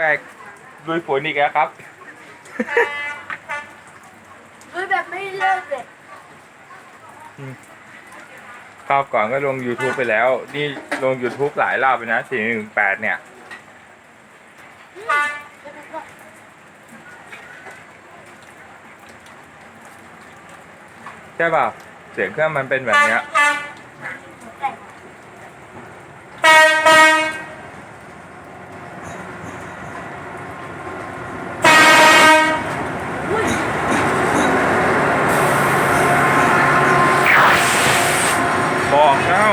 แปลกลุยฝนอีกแล้วครับ ลุยแบบไม่เลิกเลยคราวก่อนก็ลง YouTube ไปแล้ว นี่ลง YouTube หลายรอบไปนะ 418 เนี่ย ใช่ป่ะ เสียงเครื่องมันเป็นแบบเนี้ย อกเจ้า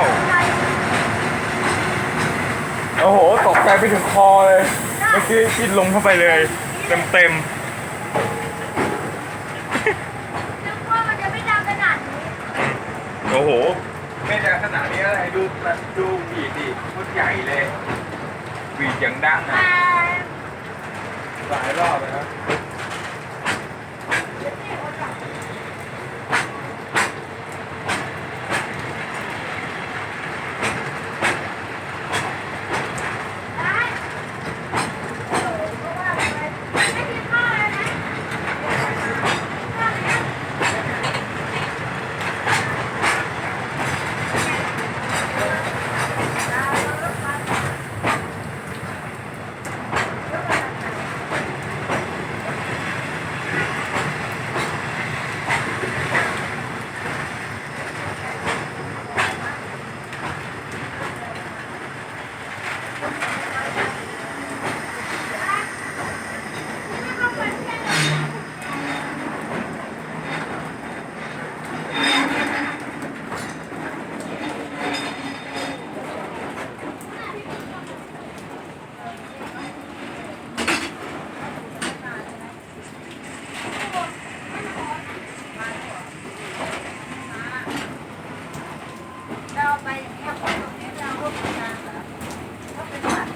โอ้โห ตกใจไปถึงคอเลย เมื่อกี้กินลงเข้าไปเลย เต็มเต็มนึกว่ามันจะไม่ดังขนาดนี้ๆโอ้โห ไม่ดังขนาดนี้อะไร ดูดูบีดดิพุดใหญ่เลยบีดอย่างดังแต่อะหลายรอบเลยนะได้โอ้โหก็ว่าไปไม่กินข้าวเลยนะข้าวเนี่ย เราไปแค่คนตรงนี้เราก็ทำงานเหรอก็เป็นแบบ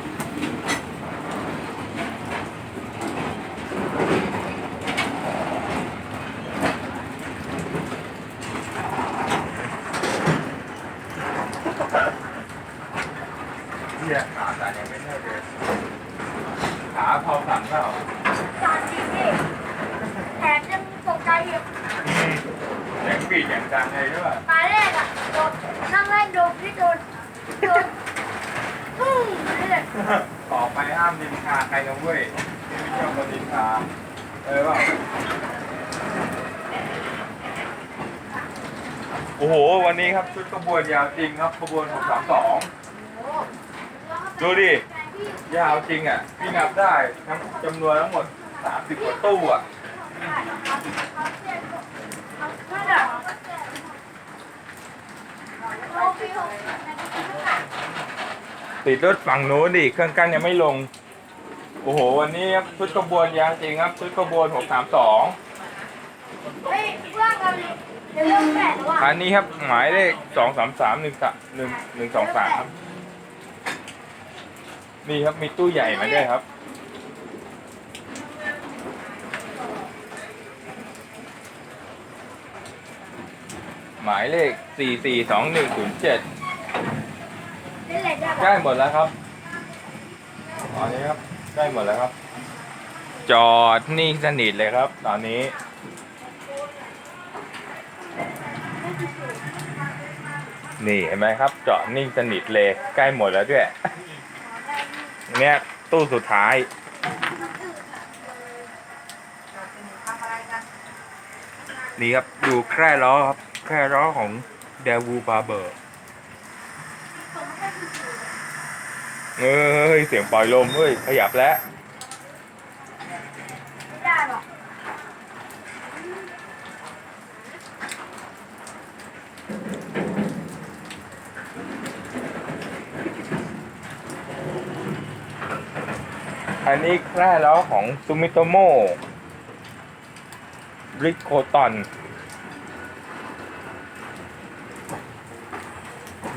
เนี่ยขาสั่นยังไม่ใช่เลยขาพอสั่นเปล่าสอนจริงดิแถมยังตกใจอีก สียงบีดอย่างดังเลยด้วยตาแรกอะโดนนั่งเล่นโดนพี่โดนโดนปุ้งนี่เลยต่อไปห้ามดินทาใครนะเว้ยไม่ชอบคนดินทาเออเปล่าโอ้โห วันนี้ครับชุดขบวนยาวจริงครับขบวน632 ดูดิ ยาวจริงอะพี่นับได้ทั้งจำนวนทั้งหมด 30กว่าตู้อะนั่นแหละโอ้พี่หก ติดรถฝั่งนู้นดิเครื่องกั้นยังไม่ลง โอ้โห วันนี้ครับชุดขบวนยาวจริงครับชุดขบวน632เฮ้ยเพื่อนกันเดี๋ยวเริ่มแปดแล้วอะอันนี้ครับหมายเลขสองสามสามหนึ่งสามหนึ่งหนึ่งสองสามนี่ครับมีตู้ใหญ่มาด้วยครับ หมายเลขสี่สี่สองหนึ่งศูนย์เจ็ด เล่นอะไรได้ ใกล้หมดแล้วครับตอนนี้ครับใกล้หมดแล้วครับ จอดนิ่งสนิทเลยครับ ตอนนี้ นี่เห็นไหมครับ จอดนิ่งสนิทเลยใกล้หมดแล้วด้วย เนี่ยตู้สุดท้ายนี่ครับดูแคร่ล้อครับ แคร่ล้อของเดวูบาเบอร์ เอ้ยเสียงปล่อยลมเฮ้ยขยับแล้วไม่ได้หรอกอันนี้แคร่ล้อของซูมิโตโมริโคตอน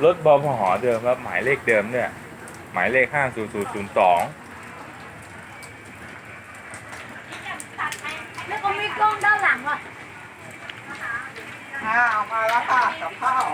รถบพหเดิมครับหมายเลขเดิมเนี่ย หมายเลข 50002 แล้วก็มีกล้องด้านหลังอะข้าวมาแล้วค่ะกับข้าว